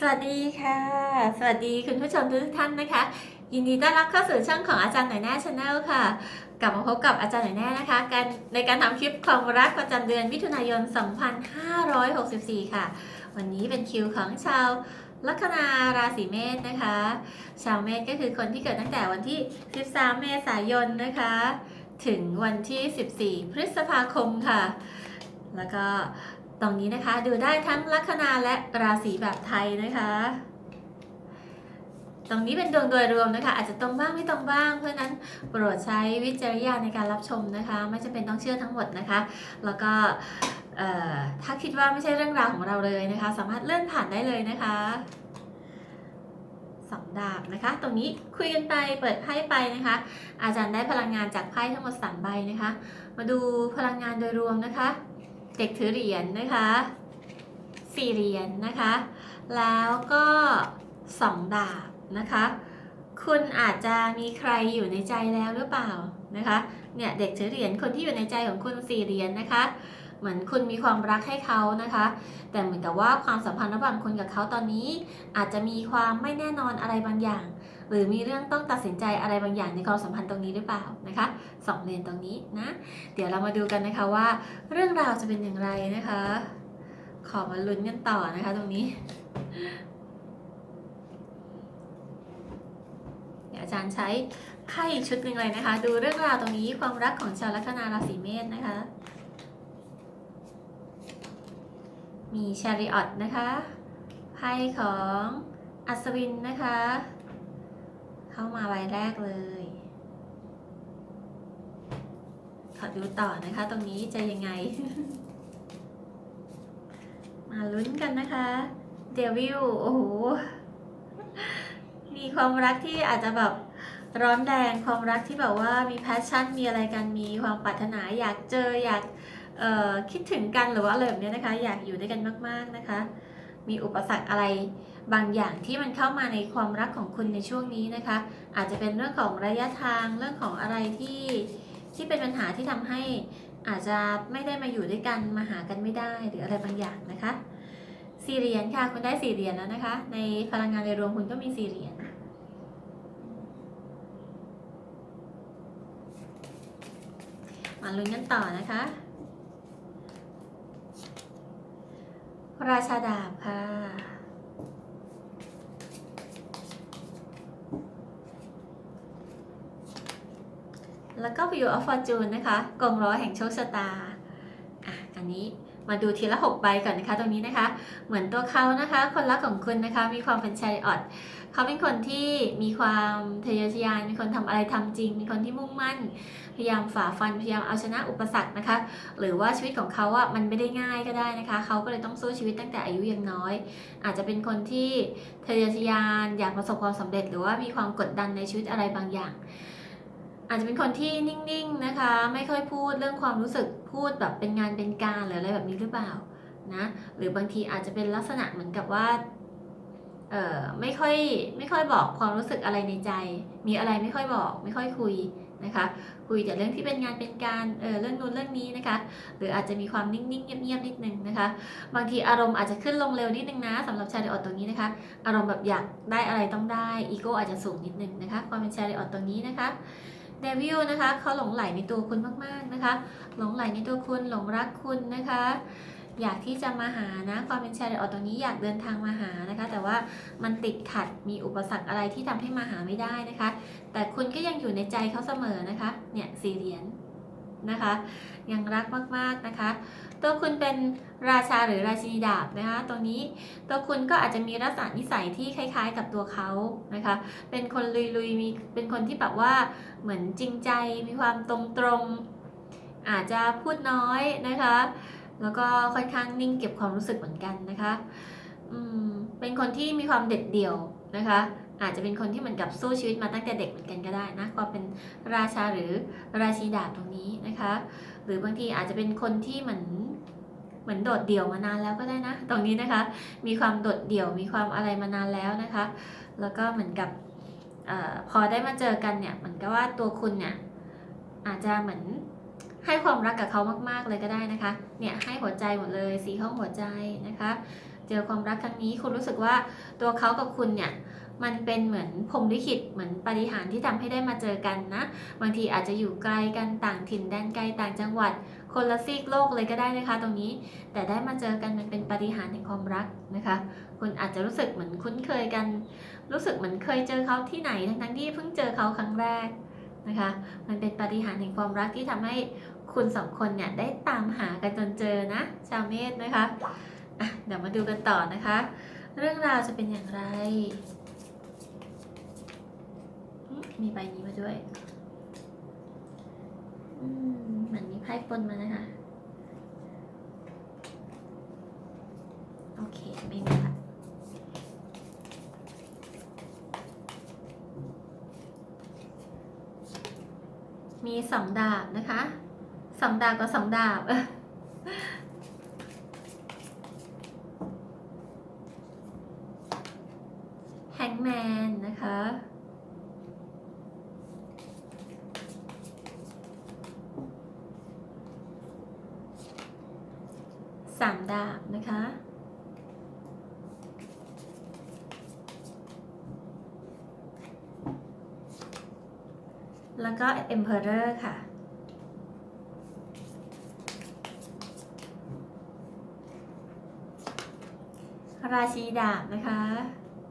สวัสดีค่ะ สวัสดีคุณผู้ชมทุกท่านนะคะ ยินดีต้อนรับเข้าสู่ช่องของอาจารย์หน่อยแน่ชาแนลค่ะ กลับมาพบกับอาจารย์หน่อยแน่นะคะการในการทำคลิปความรักประจำเดือนมิถุนายน 2564 ค่ะ วันนี้เป็นคิวของชาวลัคนาราศีเมษนะคะ ชาวเมษก็คือคนที่เกิดตั้งแต่วันที่ 13 เมษายนนะคะ ถึงวันที่ 14 พฤษภาคมค่ะ แล้วก็ ตรงนี้นะคะ ดูได้ทั้งลัคนาและราศีแบบไทยนะคะ ตรงนี้เป็นดวงโดยรวมนะคะ อาจจะตรงบ้างไม่ตรงบ้าง เพราะนั้นโปรดใช้วิจารณญาณในการรับชมนะคะ ไม่จำเป็นต้องเชื่อทั้งหมดนะคะ แล้วก็ถ้าคิดว่าไม่ใช่เรื่องราวของเราเลยนะคะ สามารถเลื่อนผ่านได้เลยนะคะสองดาบนะคะ ตรงนี้คุยกันไปเปิดไพ่ไปนะคะ อาจารย์ได้พลังงานจากไพ่ทั้งหมดสามใบนะคะ มาดูพลังงานโดยรวมนะคะ เด็กถือเหรียญนะคะสี่เหรียญนะคะ แล้วก็สองดาบนะคะ คุณอาจจะมีใครอยู่ในใจแล้วหรือเปล่านะคะ เนี่ยเด็กถือเหรียญคนที่อยู่ในใจของคุณสี่เหรียญนะคะ เหมือนคุณมีความรักให้เขานะคะ แต่เหมือนกับว่าความสัมพันธ์ระหว่างคุณกับเขาตอนนี้ อาจจะมีความไม่แน่นอนอะไรบางอย่าง หรือมีเรื่องต้องตัดสินใจอะไรบางอย่างในความสัมพันธ์ตรงนี้หรือเปล่านะคะสองเหรียญตรงนี้นะ เดี๋ยวเรามาดูกันนะคะว่า เรื่องราวจะเป็นอย่างไรนะคะ ขอมาลุ้นกันต่อนะคะตรงนี้อาจารย์ใช้ไพ่อีกชุดหนึ่งเลยนะคะ ดูเรื่องราวตรงนี้ความรักของชาวลัคนาราศีเมษนะคะ มีชาริออตนะคะไพ่ของอัศวินนะคะ เข้ามาใบแรกเลยขอดูต่อนะคะ ตรงนี้จะยังไง มาลุ้นกันนะคะเดวิลโอ้โห มีความรักที่อาจจะแบบร้อนแรงความรักที่แบบว่ามีแพชชั่นมีอะไรกันมีความปรารถนาอยากเจออยากคิดถึงกันหรือว่าอะไรแบบเนี้ยนะคะ อยากอยู่ด้วยกันมาก ๆนะคะ มีอุปสรรคอะไร บางอย่างที่มันเข้ามาในความรักของคุณในช่วงนี้นะคะ อาจจะเป็นเรื่องของระยะทางเรื่องของอะไรที่ที่เป็นปัญหาที่ทำให้อาจจะไม่ได้มาอยู่ด้วยกันมาหากันไม่ได้หรืออะไรบางอย่างนะคะสี่เหรียญค่ะคุณได้สี่เหรียญแล้วนะคะ ในพลังงานในรวมคุณก็มีสี่เหรียญมาลุ้นกันต่อนะคะราชาดาบค่ะ แล้วก็ View of Fortune นะคะกงล้อยแห่งโชคชะตาอะอันนี้มาดูทีละ 6 ใบก่อนนะคะ ตรงนี้นะคะ เหมือนตัวเขานะคะ คนรักของคุณนะคะ มีความเป็นชายออดเขาเป็นคนที่มีความทะเยอทะยานมีคนทำอะไรทำจริงมีคนที่มุ่งมั่น พยายามฝ่าฟัน พยายามเอาชนะอุปสรรคนะคะ หรือว่าชีวิตของเขาอะมันไม่ได้ง่ายก็ได้นะคะ เขาก็เลยต้องสู้ชีวิตตั้งแต่อายุยังน้อย อาจจะเป็นคนที่ทะเยอทะยานอยากประสบความสำเร็จ หรือว่ามีความกดดันในชีวิตอะไรบางอย่าง อาจจะเป็นคนที่นิ่งๆนะคะ ไม่ค่อยพูดเรื่องความรู้สึกพูดแบบเป็นงานเป็นการหรืออะไรแบบนี้หรือเปล่านะหรือบางทีอาจจะเป็นลักษณะเหมือนกับว่าเออไม่ค่อยไม่ค่อยบอกความรู้สึกอะไรในใจ มีอะไรไม่ค่อยบอก ไม่ค่อยคุยนะคะคุยแต่เรื่องที่เป็นงานเป็นการเออเรื่องนู้นเรื่องนี้นะคะหรืออาจจะมีความนิ่งๆเงียบๆนิดนึงนะคะบางทีอารมณ์อาจจะขึ้นลงเร็วนิดนึงนะสำหรับชาริออตตรงนี้นะคะอารมณ์แบบอยากได้อะไรต้องได้อีโก้อาจจะสูงนิดนึงนะคะความเป็นชาริออตตรงนี้นะคะ เดวิลนะคะเขาหลงไหลในตัวคุณมากๆนะคะ หลงไหลในตัวคุณหลงรักคุณนะคะ อยากที่จะมาหานะความเป็นชาริออตตรงนี้อยากเดินทางมาหานะคะ แต่ว่ามันติดขัดมีอุปสรรคอะไรที่ทำให้มาหาไม่ได้นะคะ แต่คุณก็ยังอยู่ในใจเขาเสมอนะคะเนี่ยสี่เหรียญ นะคะ ยังรักมากๆนะคะ ตัวคุณเป็นราชาหรือราชินีดาบนะคะ ตรงนี้ตัวคุณก็อาจจะมีลักษณะนิสัยที่คล้าย ๆ กับตัวเขานะคะ เป็นคนลุยๆมีเป็นคนที่แบบว่าเหมือนจริงใจมีความตรงๆ อาจจะพูดน้อยนะคะ แล้วก็ค่อนข้างนิ่งเก็บความรู้สึกเหมือนกันนะคะ อืมเป็นคนที่มีความเด็ดเดี่ยวนะคะ อาจจะเป็นคนที่เหมือนกับสู้ชีวิตมาตั้งแต่เด็กเหมือนกันก็ได้นะความเป็นราชาหรือราชีดาบตรงนี้นะคะ หรือบางทีอาจจะเป็นคนที่เหมือนเหมือนโดดเดี่ยวมานานแล้วก็ได้นะ ตรงนี้นะคะ มีความโดดเดี่ยวมีความอะไรมานานแล้วนะคะ แล้วก็เหมือนกับออพอได้มาเจอกันเนี่ยเหมือนกับว่าตัวคุณเนี่ยอาจจะเหมือนให้ความรักกับเขามากๆเลยก็ได้นะคะ เนี่ยให้หัวใจหมดเลยสีห้องหัวใจนะคะ เจอความรักครั้งนี้คุณรู้สึกว่าตัวเขากับคุณเนี่ย มันเป็นเหมือนพรมลิขิตเหมือนปาฏิหาริย์ที่ทำให้ได้มาเจอกันนะ บางทีอาจจะอยู่ไกลกันต่างถิ่นแดนไกลต่างจังหวัด คนละซีกโลกเลยก็ได้นะคะ ตรงนี้ แต่ได้มาเจอกันมันเป็นปาฏิหาริย์แห่งความรักนะคะ คุณอาจจะรู้สึกเหมือนคุ้นเคยกัน รู้สึกเหมือนเคยเจอเขาที่ไหนทั้งๆที่เพิ่งเจอเขาครั้งแรกนะคะ มันเป็นปาฏิหาริย์แห่งความรักที่ทำให้คุณสองคนเนี่ยได้ตามหากันจนเจอนะ ชาวเมษนะคะะเดี๋ยวมาดูกันต่อนะคะ เรื่องราวจะเป็นอย่างไร มีใบนี้มาด้วยอืมเหมือนมีไพ่ปนมานะคะ โอเค ไม่มีละมีสองดาบนะคะสองดาบกับสองดาบ เออแฮงแมนนะคะ สามดาบนะคะแล้วก็ Emperor ค่ะ ราชีดาบนะคะ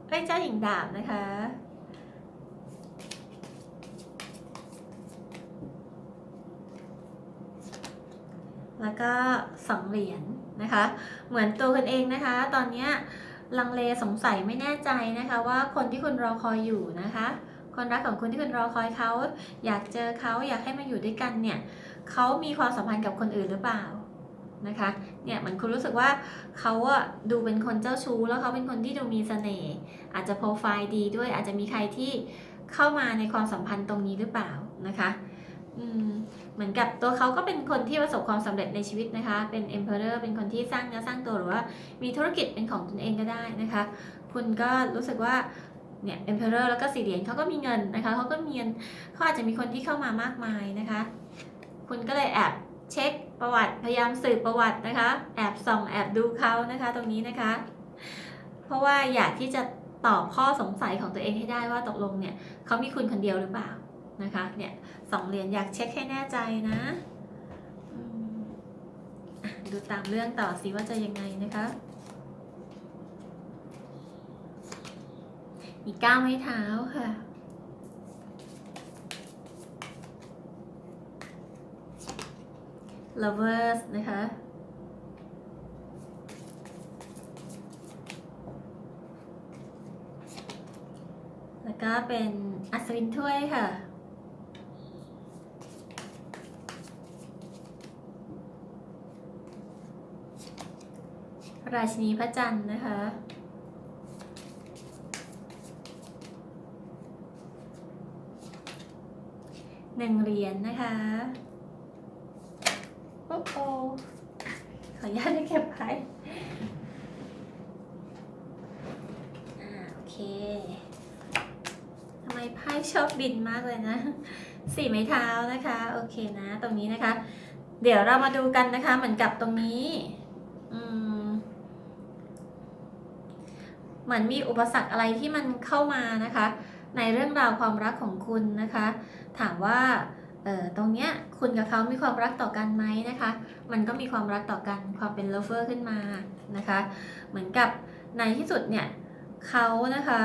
เอ้ยเจ้าหญิงดาบนะคะ แล้วก็สองเหรียญ นะคะ เหมือนตัวคุณเองนะคะ ตอนนี้ลังเลสงสัยไม่แน่ใจนะคะ ว่าคนที่คุณรอคอยอยู่นะคะ คนรักของคุณที่คุณรอคอยเขา อยากเจอเขาอยากให้มาอยู่ด้วยกันเนี่ยเขามีความสัมพันธ์กับคนอื่นหรือเปล่านะคะเนี่ยเหมือนคุณรู้สึกว่าเขาอะดูเป็นคนเจ้าชู้แล้วเขาเป็นคนที่ดูมีเสน่ห์อาจจะโปรไฟล์ดีด้วยอาจจะมีใครที่เข้ามาในความสัมพันธ์ตรงนี้หรือเปล่านะคะอืม เหมือนกับตัวเขาก็เป็นคนที่ประสบความสำเร็จในชีวิตนะคะ เป็น emperor เป็นคนที่สร้างเนื้อสร้างตัวหรือว่ามีธุรกิจเป็นของตนเองก็ได้นะคะ คุณก็รู้สึกว่าเนี่ย emperor แล้วก็สี่เหรียญเขาก็มีเงินนะคะเขาก็มีเงินเขาอาจจะมีคนที่เข้ามามากมายนะคะ คุณก็เลยแอบเช็คประวัติพยายามสืบประวัตินะคะ แอบส่องแอบดูเขานะคะตรงนี้นะคะ เพราะว่าอยากที่จะตอบข้อสงสัยของตัวเองให้ได้ว่าตกลงเนี่ยเขามีคุณคนเดียวหรือเปล่า นะคะเนี่ยสองเหรียญอยากเช็คให้แน่ใจนะดูตามเรื่องต่อสิว่าจะยังไงนะคะมีก้าวไม้เท้าค่ะ lovers นะคะ แล้วก็เป็นอัศวินถ้วยค่ะ ราชินีพระจันทร์นะคะ หนึ่งเหรียญนะคะ โอ้โหขออนุญาตได้เก็บไว้อ่โอเคทำไมไพ่ชอบบินมากเลยนะ สี่ไม้เท้านะคะ โอเคนะ ตรงนี้นะคะ เดี๋ยวเรามาดูกันนะคะ เหมือนกับตรงนี้ อืม เหมือนมีอุปสรรคอะไรที่มันเข้ามานะคะ ในเรื่องราวความรักของคุณนะคะ ถามว่าเอ่อตรงเนี้ยคุณกับเขามีความรักต่อกันไหมนะคะ มันก็มีความรักต่อกันความเป็น lover ขึ้นมานะคะ เหมือนกับในที่สุดเนี่ยเขานะคะ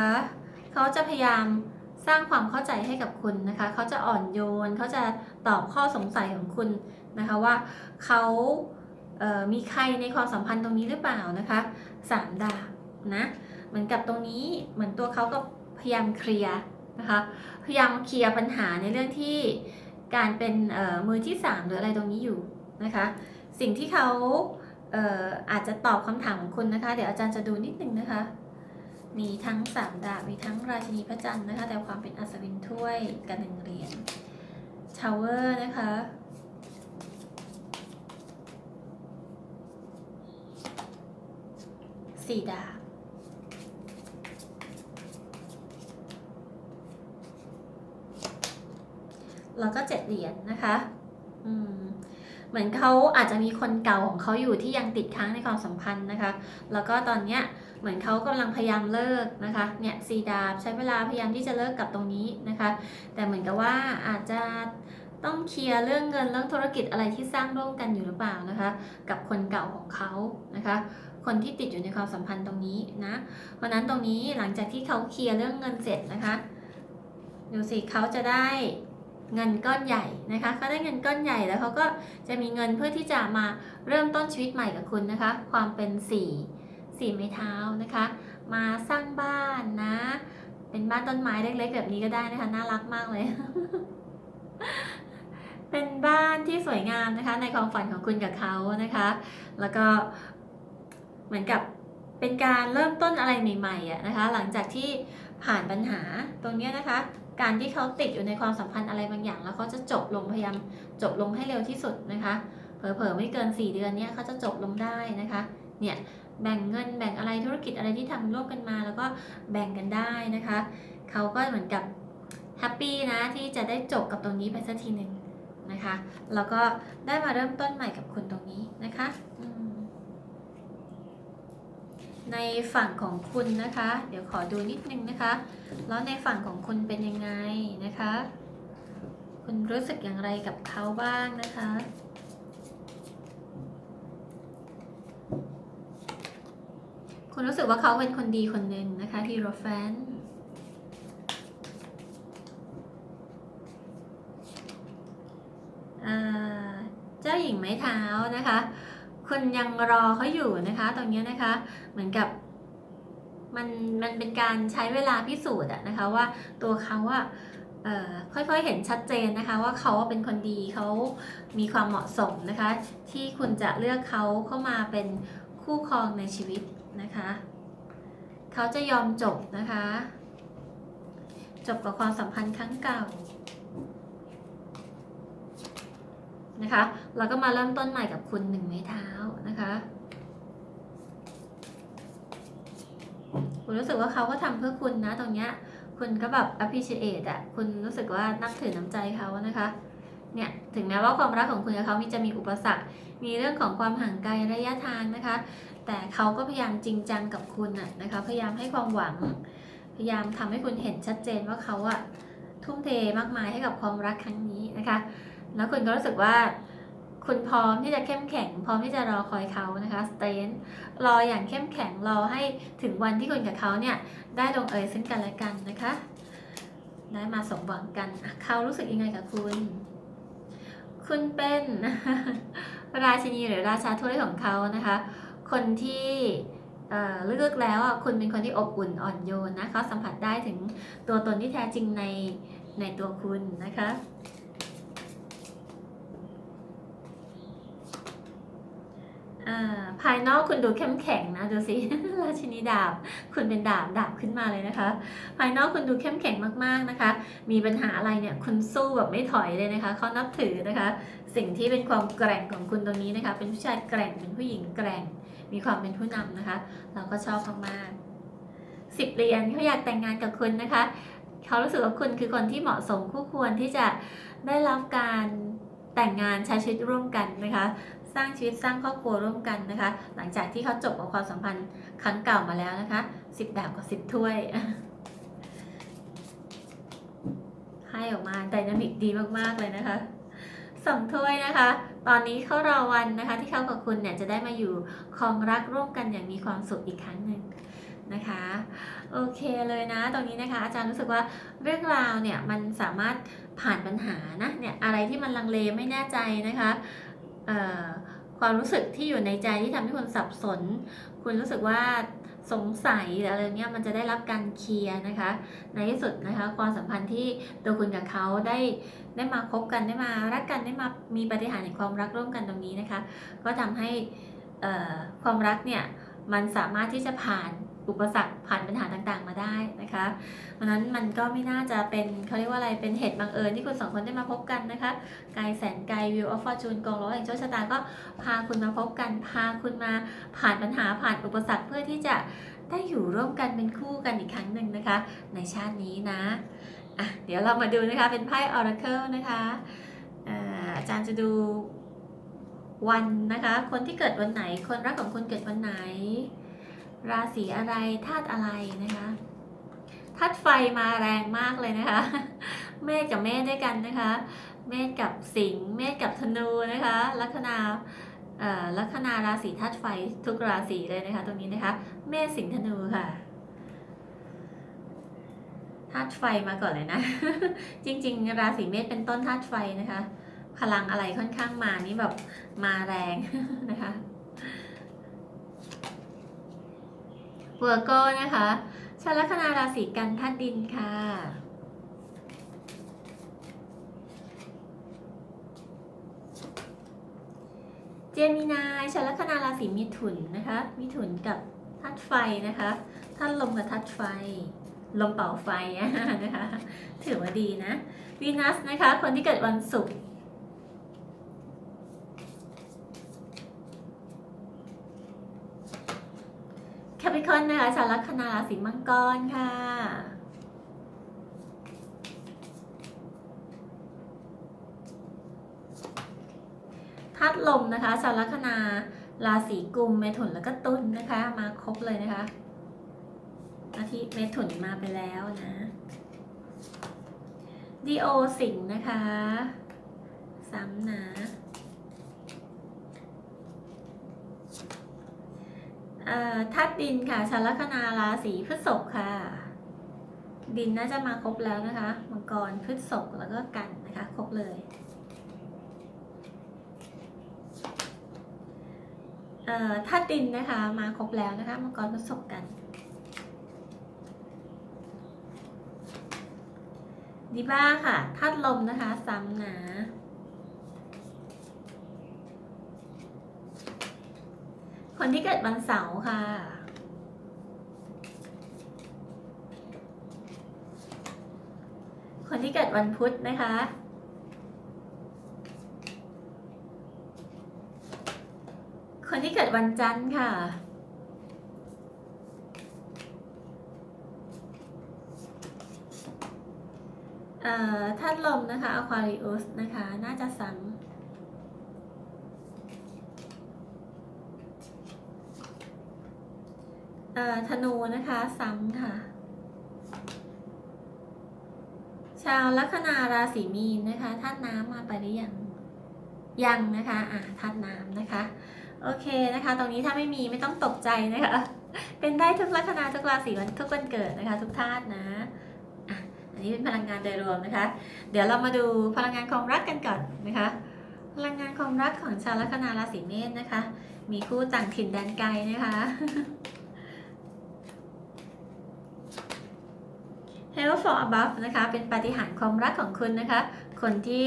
เขาจะพยายามสร้างความเข้าใจให้กับคุณนะคะ เขาจะอ่อนโยน เขาจะตอบข้อสงสัยของคุณนะคะว่าเขาเมีใครในความสัมพันธ์ตรงนี้หรือเปล่านะคะสามดาบนะ เหมือนกับตรงนี้เหมือนตัวเขาก็พยายามเคลียร์นะคะพยายามเคลียร์ปัญหาในเรื่องที่การเป็นมือที่ 3 หรืออะไรตรงนี้อยู่นะคะ สิ่งที่เขาเอ่ออาจจะตอบคำถามของคุณนะคะ เดี๋ยวอาจารย์จะดูนิดนึงนะคะ มีทั้ง3ดาบมีทั้งราชินีพระจันทร์นะคะ แต่ความเป็นอัศวินถ้วยกับหนึ่งเหรียญทาวเวอร์นะคะ สี่ดาบ แล้วก็เจ็ดเหรียญนะคะอืมเหมือนเขาอาจจะมีคนเก่าของเขาอยู่ที่ยังติดค้างในความสัมพันธ์นะคะ แล้วก็ตอนเนี้ยเหมือนเขากำลังพยายามเลิกนะคะ เนี่ยสีดาบใช้เวลาพยายามที่จะเลิกกับตรงนี้นะคะ แต่เหมือนกับว่าอาจจะต้องเคลียร์เรื่องเงินเรื่องธุรกิจอะไรที่สร้างร่วมกันอยู่หรือเปล่านะคะ กับคนเก่าของเขานะคะ คนที่ติดอยู่ในความสัมพันธ์ตรงนี้นะเพราะนั้นตรงนี้หลังจากที่เขาเคลียร์เรื่องเงินเสร็จนะคะ ดูสิเขาจะได้ เงินก้อนใหญ่นะคะเขาได้เงินก้อนใหญ่แล้วเขาก็จะมีเงินเพื่อที่จะมาเริ่มต้นชีวิตใหม่กับคุณนะคะ ความเป็นสี่สี่ไม้เท้านะคะ มาสร้างบ้านนะ เป็นบ้านต้นไม้เล็กๆ แบบนี้ก็ได้นะคะน่ารักมากเลย เป็นบ้านที่สวยงามนะคะ ในความฝันของคุณกับเขานะคะ แล้วก็เหมือนกับเป็นการเริ่มต้นอะไรใหม่ๆอะนะคะ หลังจากที่ผ่านปัญหาตรงเนี้ยนะคะ การที่เขาติดอยู่ในความสัมพันธ์อะไรบางอย่าง แล้วเขาจะจบลงพยายามจบลงให้เร็วที่สุดนะคะเผลอๆไม่เกิน 4 เดือนเนี้ยเขาจะจบลงได้นะคะเนี่ยแบ่งเงินแบ่งอะไรธุรกิจอะไรที่ทำร่วมกันมา แล้วก็แบ่งกันได้นะคะเขาก็เหมือนกับแฮปปี้นะที่จะได้จบกับตรงนี้ไปสักทีหนึ่งนะคะแล้วก็ได้มาเริ่มต้นใหม่กับคุณตรงนี้นะคะอื ในฝั่งของคุณนะคะ เดี๋ยวขอดูนิดนึงนะคะ แล้วในฝั่งของคุณเป็นยังไงนะคะ คุณรู้สึกอย่างไรกับเขาบ้างนะคะคุณรู้สึกว่าเขาเป็นคนดีคนหนึ่งนะคะฮีโร่แฟนเจ้าหญิงไม้เท้านะคะ คุณยังรอเขาอยู่นะคะ ตรงนี้นะคะ เหมือนกับมันมันเป็นการใช้เวลาพิสูจน์อะนะคะว่าตัวเขาอะเอ่อค่อยๆเห็นชัดเจนนะคะ ว่าเขาเป็นคนดีเขามีความเหมาะสมนะคะ ที่คุณจะเลือกเขาเข้ามาเป็นคู่ครองในชีวิตนะคะเขาจะยอมจบนะคะ จบกับความสัมพันธ์ครั้งเก่า นะคะแล้วก็มาเริ่มต้นใหม่กับคุณหนึ่งไม้เท้านะคะคุณรู้สึกว่าเขาก็ทำเพื่อคุณนะตรงเนี้ยคุณก็แบบ appreciate อะคุณรู้สึกว่านับถือน้ำใจเขานะคะเนี่ยถึงแม้ว่าความรักของคุณกับเขามีจะมีอุปสรรค มีเรื่องของความห่างไกลระยะทางนะคะ แต่เขาก็พยายามจริงจังกับคุณอะนะคะพยายามให้ความหวัง พยายามทำให้คุณเห็นชัดเจนว่าเขาอะทุ่มเทมากมายให้กับความรักครั้งนี้นะคะ แล้วคุณก็รู้สึกว่า คุณพร้อมที่จะเข้มแข็ง พร้อมที่จะรอคอยเขานะคะสเตนรออย่างเข้มแข็งรอให้ถึงวันที่คุณกับเขาเนี่ยได้ลงเอยซึ่งกันและกันนะคะ ได้มาสมหวังกันเขารู้สึกยังไงกับคุณ คุณเป็นราชินีหรือราชาถ้วยของเขานะคะ คนที่เอ่อเลือกแล้วอะคุณเป็นคนที่อบอุ่นอ่อนโยนนะเขาสัมผัสได้ถึงตัวตนที่แท้จริงในในตัวคุณนะคะ อ่า ภายนอกคุณดูเข้มแข็งนะดูสิ ราชินีดาบ คุณเป็นดาบดาบขึ้นมาเลยนะคะ ภายนอกคุณดูเข้มแข็งมากๆนะคะ มีปัญหาอะไรเนี่ยคุณสู้แบบไม่ถอยเลยนะคะเขานับถือนะคะ สิ่งที่เป็นความแกร่งของคุณตรงนี้นะคะ เป็นผู้ชายแกร่งเป็นผู้หญิงแกร่ง มีความเป็นผู้นำนะคะ เราก็ชอบมากๆสิบเหรียญเขาอยากแต่งงานกับคุณนะคะเขารู้สึกว่าคุณคือคนที่เหมาะสมคู่ควรที่จะได้รับการแต่งงานใช้ชีวิตร่วมกันนะคะ สร้างชีวิตสร้างครอบครัวร่วมกันนะคะ หลังจากที่เขาจบกับความสัมพันธ์ครั้งเก่ามาแล้วนะคะสิบดาบกับสิบถ้วยให้ออกมาไดนามิกดีมากๆเลยนะคะสองถ้วยนะคะ ตอนนี้เขารอวันนะคะ ที่เขากับคุณเนี่ยจะได้มาอยู่ครองรักร่วมกันอย่างมีความสุขอีกครั้งหนึ่งนะคะโอเคเลยนะ ตรงนี้นะคะ อาจารย์รู้สึกว่าเรื่องราวเนี่ยมันสามารถผ่านปัญหานะเนี่ยอะไรที่มันลังเลไม่แน่ใจนะคะเอ่อ ความรู้สึกที่อยู่ในใจที่ทำให้คุณสับสน คุณรู้สึกว่าสงสัยหรืออะไรเงี้ยมันจะได้รับการเคลียร์นะคะ ในที่สุดนะคะ ความสัมพันธ์ที่ตัวคุณกับเขาได้ได้มาคบกันได้มารักกันได้มามีปฏิหารย์ความรักร่วมกันตรงนี้นะคะ ก็ทำให้ความรักเนี่ยมันสามารถที่จะผ่าน อุปสรรคผ่านปัญหาต่างๆ มาได้นะคะเพราะนั้นมันก็ไม่น่าจะเป็นเขาเรียกว่าอะไรเป็นเหตุบังเอิญที่คุณสองคนได้มาพบกันนะคะไกลแสนไกลวิวออฟฟอร์จูนกองร้อยแห่งโชคชะตาก็พาคุณมาพบกันพาคุณมาผ่านปัญหาผ่านอุปสรรคเพื่อที่จะได้อยู่ร่วมกันเป็นคู่กันอีกครั้งหนึ่งนะคะ ในชาตินี้นะอะเดี๋ยวเรามาดูนะคะเป็นไพ่ Oracle นะคะอ่าอาจารย์จะดูวันนะคะ คนที่เกิดวันไหน คนรักของคุณเกิดวันไหน ราศีอะไรธาตุอะไรนะคะธาตุไฟมาแรงมากเลยนะคะ เมษกับเมษด้วยกันนะคะ เมษกับสิงห์เมษกับธนูนะคะลัคนาเอ่อลัคนาราศีธาตุไฟทุกราศีเลยนะคะ ตรงนี้นะคะ เมษสิงห์ธนูค่ะธาตุไฟมาก่อนเลยนะ จริง ๆ ราศีเมษเป็นต้นธาตุไฟนะคะ พลังอะไรค่อนข้างมานี่แบบมาแรงนะคะ เวอร์โกนะคะชาวลัคนาราศีกันธาตุดินค่ะ เจมินายชาวลัคนาราศีมิถุนนะคะ มิถุนกับธาตุไฟนะคะธาตุลมกับธาตุไฟ ลมเป่าไฟนะคะ ถือว่าดีนะวีนัสนะคะ คนที่เกิดวันศุกร์ แคปิคอนนะคะชาวลัคนาราศีมังกรค่ะธาตุลมนะคะชาวลัคนาราศีกุมเมถุนแล้วก็ตุลนะคะ มาครบเลยนะคะอาทิเมถุนมาไปแล้วนะดีโอสิงห์นะคะ ซ้ำนะเอ่อ ธาตุดินค่ะชาลคนาราศีพฤษภค่ะ ดินน่าจะมาครบแล้วนะคะมังกรพฤษภแล้วก็กันนะคะครบเลยเอ่อธาตุดินนะคะมาครบแล้วนะคะมังกรพฤษภกันดิบ้าค่ะธาตุลมนะคะซ้ำนะ คนที่เกิดวันเสาร์ค่ะ คนที่เกิดวันพุธนะคะ คนที่เกิดวันจันทร์ค่ะ เอ่อธาตุลมนะคะ Aquarius นะคะ น่าจะซ้ำเอ่อธนูนะคะ ซ้ำค่ะ ชาวลัคนาราศีมีนนะคะธาตุน้ำมาไปหรือยังยังนะคะอะธาตุน้ำนะคะ โอเคนะคะ ตรงนี้ถ้าไม่มีไม่ต้องตกใจนะคะ เป็นได้ทุกลัคนาทุกราศีวันทุกวันเกิดนะคะ ทุกธาตุนะอะอันนี้เป็นพลังงานโดยรวมนะคะ เดี๋ยวเรามาดูพลังงานความรักกันก่อนนะคะ พลังงานความรักของชาวลัคนาราศีเมษนะคะ มีคู่ต่างถิ่นแดนไกลนะคะ Help for above นะคะเป็นปาฏิหาริย์ความรักของคุณนะคะ คนที่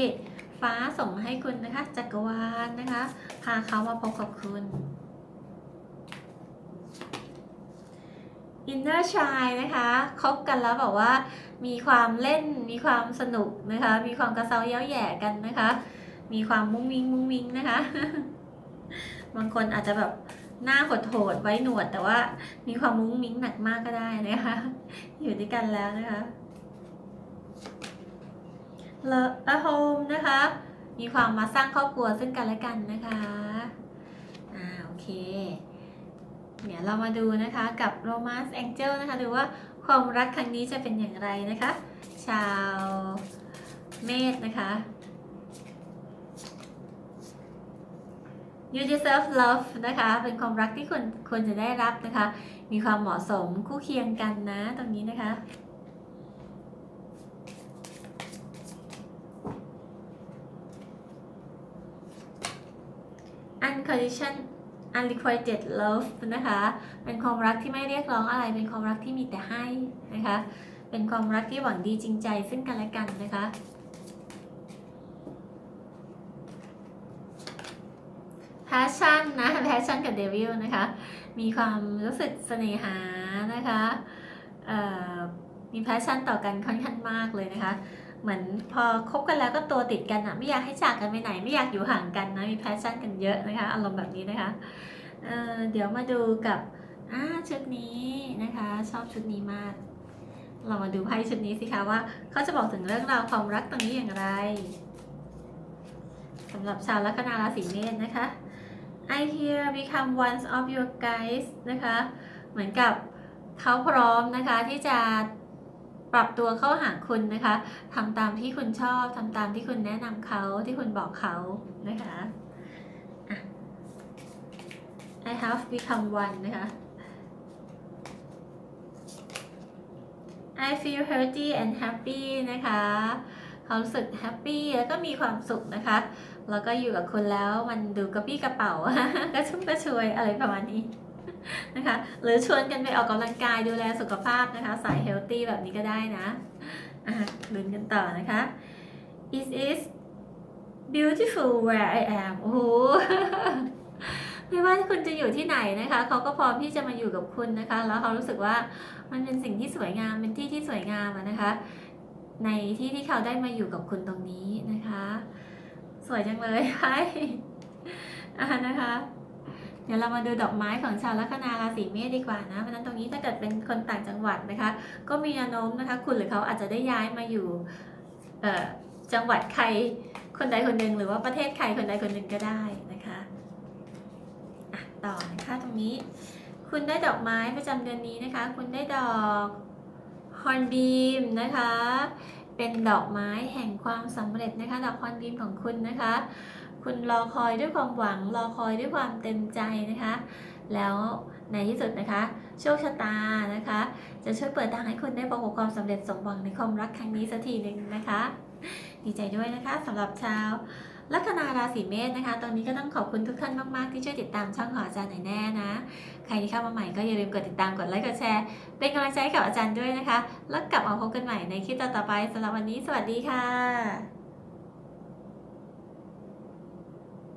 ฟ้าส่งให้คุณนะคะ จักรวาลนะคะ พาเขามาพบกับคุณ Inner Child นะคะคบกันแล้วแบบว่า มีความเล่นมีความสนุกนะคะ มีความกระเซาเย้าแย่กันนะคะ มีความมุ้งมิ้งมุ้งมิ้งนะคะ บางคนอาจจะแบบ หน้าโหดๆไว้หนวดแต่ว่ามีความมุ้งมิ้งหนักมากก็ได้นะคะ อยู่ด้วยกันแล้วนะคะ Love a home นะคะ มีความมาสร้างครอบครัวซึ่งกันและกันนะคะ อ่าโอเค เดี๋ยวเรามาดูนะคะกับ Romance Angel นะคะดูว่าความรักครั้งนี้จะเป็นอย่างไรนะคะ ชาวเมษนะคะ You deserve love นะคะ เป็นความรักที่คุณควรจะได้รับนะคะ มีความเหมาะสมคู่เคียงกันนะตรงนี้นะคะ uncondition unrequited love นะคะ เป็นความรักที่ไม่เรียกร้องอะไร เป็นความรักที่มีแต่ให้นะคะ เป็นความรักที่หวังดีจริงใจซึ่งกันและกันนะคะ passion นะ passion กับ devil นะคะ มีความรู้สึกเสน่หานะคะมี passion ต่อกันค่อนข้างมากเลยนะคะ เหมือนพอคบกันแล้วก็ตัวติดกันอะไม่อยากให้จากกันไปไหน ไม่อยากอยู่ห่างกันนะ มี passion กันเยอะนะคะ อารมณ์แบบนี้นะคะเเดี๋ยวมาดูกับชุดนี้นะคะ ชอบชุดนี้มาก เรามาดูไพ่ชุดนี้สิคะว่าเขาจะบอกถึงเรื่องราวความรักตรงนี้อย่างไรสำหรับชาวลัคนาราศีเมษนะคะ I here become one of your guys นะคะ เหมือนกับเขาพร้อมนะคะที่จะปรับตัวเข้าหาคุณนะคะทำตามที่คุณชอบทำตามที่คุณแนะนำเขาที่คุณบอกเขานะคะอะ I have become one นะคะ I feel healthy and happy นะคะ เขารู้สึกแฮปปี้แล้วก็มีความสุขนะคะ แล้วก็อยู่กับคุณแล้วมันดูกระปี้กระเป๋ากระชุ่มกระชวยอะไรประมาณนี้นะคะ หรือชวนกันไปออกกำลังกายดูแลสุขภาพนะคะ สายเฮลตี้แบบนี้ก็ได้นะลุ้นกันต่อนะคะ It is beautiful where I am โอ้โหไม่ว่าคุณจะอยู่ที่ไหนนะคะ เขาก็พร้อมที่จะมาอยู่กับคุณนะคะ แล้วเขารู้สึกว่ามันเป็นสิ่งที่สวยงาม เป็นที่ที่สวยงามนะคะ ในที่ที่เขาได้มาอยู่กับคุณตรงนี้นะคะ สวยจังเลยใช่นะคะ เดี๋ยวเรามาดูดอกไม้ของชาวลัคนาราศีเมษดีกว่านะ เพราะนั้นตรงนี้ถ้าเกิดเป็นคนต่างจังหวัดนะคะ ก็มีแนวโน้มนะคะ คุณหรือเขาอาจจะได้ย้ายมาอยู่เออจังหวัดใครคนใดคนหนึ่งหรือว่าประเทศใครคนใดคนหนึ่งก็ได้นะคะะต่อนะคะตรงนี้ คุณได้ดอกไม้ประจำเดือนนี้นะคะ คุณได้ดอก ฮอนบีมนะคะ เป็นดอกไม้แห่งความสำเร็จนะคะดอกฮอนบีมของคุณนะคะ คุณรอคอยด้วยความหวังรอคอยด้วยความเต็มใจนะคะ แล้วในที่สุดนะคะ โชคชะตานะคะ จะช่วยเปิดทางให้คุณได้ประสบความสำเร็จสมหวังในความรักครั้งนี้สักทีหนึ่งนะคะ ดีใจด้วยนะคะสำหรับชาว ลัคนาราศีเมษนะคะ ตอนนี้ก็ต้องขอบคุณทุกท่านมาก ๆ ที่ช่วยติดตามช่องของอาจารย์หน่อยแน่นะ ใครที่เข้ามาใหม่ก็อย่าลืมกดติดตาม กดไลค์ กดแชร์ เป็นกำลังใจให้กับอาจารย์ด้วยนะคะ แล้วกลับมาพบกันใหม่ในคลิปต่อๆไปสำหรับวันนี้ สวัสดีค่ะ